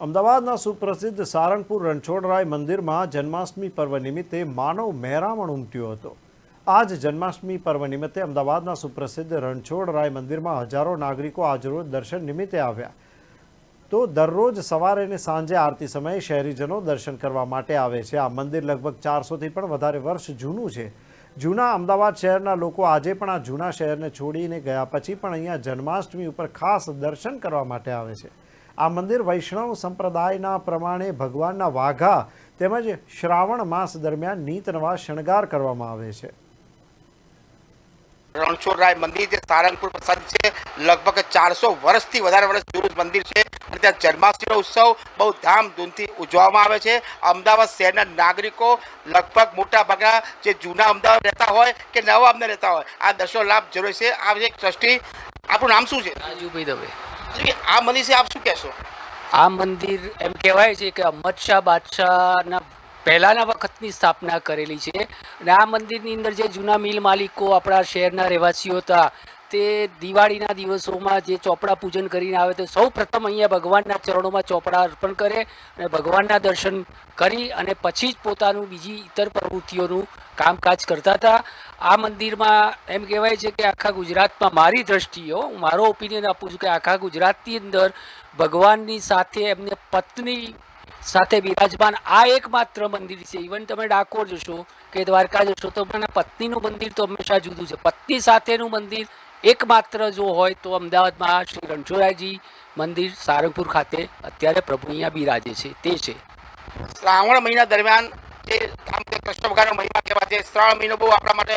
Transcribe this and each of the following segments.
અમદાવાદના સુપ્રસિદ્ધ સારંગપુર રણછોડરાય મંદિરમાં જન્માષ્ટમી પર્વ નિમિત્તે માનવ મહેરામણ ઉમટ્યો હતો. આજ જન્માષ્ટમી પર્વ નિમિત્તે અમદાવાદના સુપ્રસિદ્ધ રણછોડરાય મંદિરમાં હજારો નાગરિકો આજરોજ દર્શન નિમિત્તે આવ્યા. તો દરરોજ સવારે અને સાંજે આરતી સમયે શહેરીજનો દર્શન કરવા માટે આવે છે. આ મંદિર લગભગ ચારસોથી પણ વધારે વર્ષ જૂનું છે. જૂના અમદાવાદ શહેરના લોકો આજે પણ આ જૂના શહેરને છોડીને ગયા પછી પણ અહીંયા જન્માષ્ટમી ઉપર ખાસ દર્શન કરવા માટે આવે છે. આ મંદિર વૈષ્ણવ સંપ્રદાયના પ્રમાણે ભગવાનના વાઘા તેમજ શ્રાવણ માસ દરમિયાન નીત નવા શણગાર કરવામાં આવે છે. રણછોડરાય મંદિર જે સારંગપુર પ્રસાદ છે લગભગ ચારસો વર્ષથી વધારે વર્ષ જૂનું મંદિર છે. અને ત્યાં જન્માષ્ટમીનો ઉત્સવ બહુ ધામધૂમથી ઉજવવામાં આવે છે. અમદાવાદ શહેરના નાગરિકો લગભગ મોટા ભાગના જે જૂના અમદાવાદ રહેતા હોય કે નવા અમદાવાદ રહેતા હોય આ દશો લાભ જરૂર છે. આ એક ટ્રસ્ટી આપણું નામ શું છે? રાજુભાઈ દવે. આ મંદિર આપ શું કહેશો? આ મંદિર એમ કહેવાય છે કે અહમદ શાહ બાદશાહના પહેલાંના વખતની સ્થાપના કરેલી છે. અને આ મંદિરની અંદર જે જૂના મિલ માલિકો આપણા શહેરના રહેવાસીઓ હતા તે દિવાળીના દિવસોમાં જે ચોપડા પૂજન કરીને આવે તો સૌ પ્રથમ અહીંયા ભગવાનના ચરણોમાં ચોપડા અર્પણ કરે અને ભગવાનના દર્શન કરી અને પછી જ પોતાનું બીજી ઇતર પ્રવૃત્તિઓનું કામકાજ કરતા હતા. આ મંદિરમાં એમ કહેવાય છે કે આખા ગુજરાતમાં મારી દ્રષ્ટિએ હું મારો ઓપિનિયન આપું છું કે આખા ગુજરાતની અંદર ભગવાનની સાથે એમને પત્ની સાથે બિરાજમાન આ એકમાત્ર મંદિર છે. ઇવન તમે ડાકોર જશો કે દ્વારકા જશો તો પણ પત્નીનું મંદિર તો હંમેશા જુદું છે. પત્ની સાથેનું મંદિર એકમાત્ર જો હોય તો અમદાવાદમાં શ્રી રણછોડરાયજી મંદિર સારંગપુર ખાતે અત્યારે પ્રભુ અહીંયા બિરાજે છે તે છે. શ્રાવણ મહિના દરમિયાન જે આમ કે કૃષ્ણ ભગવાનનો મહિમા કહેવાય છે શ્રાવણ મહિનો બહુ આપણા માટે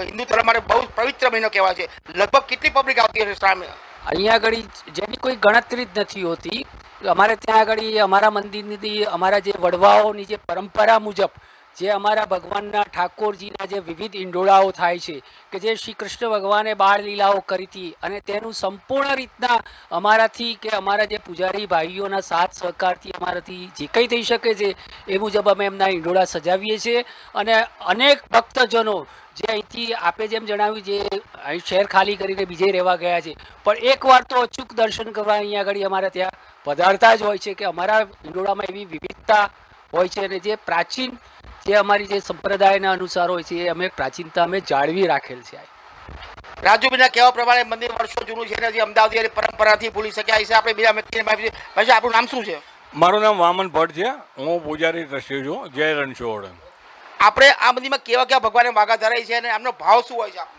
હિન્દુ ધર્મ માટે બહુ પવિત્ર મહિનો કહેવાય છે. લગભગ કેટલી પબ્લિક આવતી હશે શ્રાવણ અહીંયા આગળ જેની કોઈ ગણતરી જ નથી હોતી અમારે ત્યાં આગળ અમારા મંદિરની અમારા જે વડવાઓની જે પરંપરા મુજબ જે અમારા ભગવાનના ઠાકોરજીના જે વિવિધ ઇંડોળાઓ થાય છે, કે જે શ્રી કૃષ્ણ ભગવાને બાળ લીલાઓ કરી હતી અને તેનું સંપૂર્ણ રીતના અમારાથી કે અમારા જે પૂજારી ભાઈઓના સાથ સહકારથી અમારાથી જે કંઈ થઈ શકે છે, એ મુજબ અમે એમના ઈંડોળા સજાવીએ છીએ. અને અનેક ભક્તજનો જે અહીંથી આપે જેમ જણાવ્યું જે અહીં શહેર ખાલી કરીને બીજે રહેવા ગયા છે, પણ એકવાર તો અચૂક દર્શન કરવા અહીંયા આગળ અમારે ત્યાં પધારતા જ હોય છે કે અમારા ઈંડોળામાં એવી વિવિધતા હોય છે અને જે પ્રાચીન જે અમારી જે સંપ્રદાયના અનુસાર હોય છે એ અમે પ્રાચીનતા અમે જાળવી રાખેલ છે. રાજુભાઈના કહેવા પ્રમાણે મંદિર વર્ષો જૂનું છે અને જે અમદાવાદી પરંપરાથી ભૂલી શક્યા છે આપણે બીજા વ્યક્તિને માહિતી ભાઈ આપણું નામ શું છે? મારું નામ વામન ભટ્ટ છે. હું પૂજારી ટ્રસ્ટી છું. જય રણછોડ. આપણે આ મંદિરમાં કેવા કેવા ભગવાને વાઘા ધરાય છે અને એમનો ભાવ શું હોય છે? આપનો?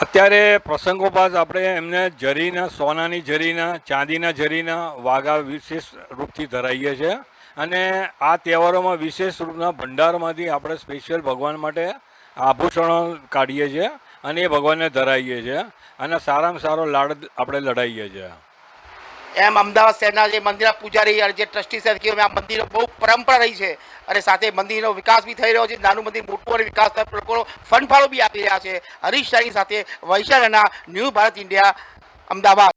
અત્યારે પ્રસંગોપાત આપણે એમને જરીના સોનાની જરીના ચાંદીના જરીના વાઘા વિશેષ રૂપથી ધરાઈએ છીએ અને આ તહેવારોમાં વિશેષ રૂપના ભંડારમાંથી આપણે સ્પેશિયલ ભગવાન માટે આભૂષણો કાઢીએ છીએ અને એ ભગવાનને ધરાવીએ છીએ અને સારામાં સારો લાડ આપણે લડાઈએ છીએ. એમ અમદાવાદ શહેરના જે મંદિરના પૂજારી અને જે ટ્રસ્ટી સાહેબ કહ્યું આ મંદિરો બહુ પરંપરા રહી છે અને સાથે મંદિરનો વિકાસ બી થઈ રહ્યો છે, નાનું મંદિર મોટું અને વિકાસ તરફ લોકો ફંડ ફાળો બી આપી રહ્યા છે. હરીશ શાહની સાથે વૈશાલીના ન્યૂ ભારત ઇન્ડિયા, અમદાવાદ.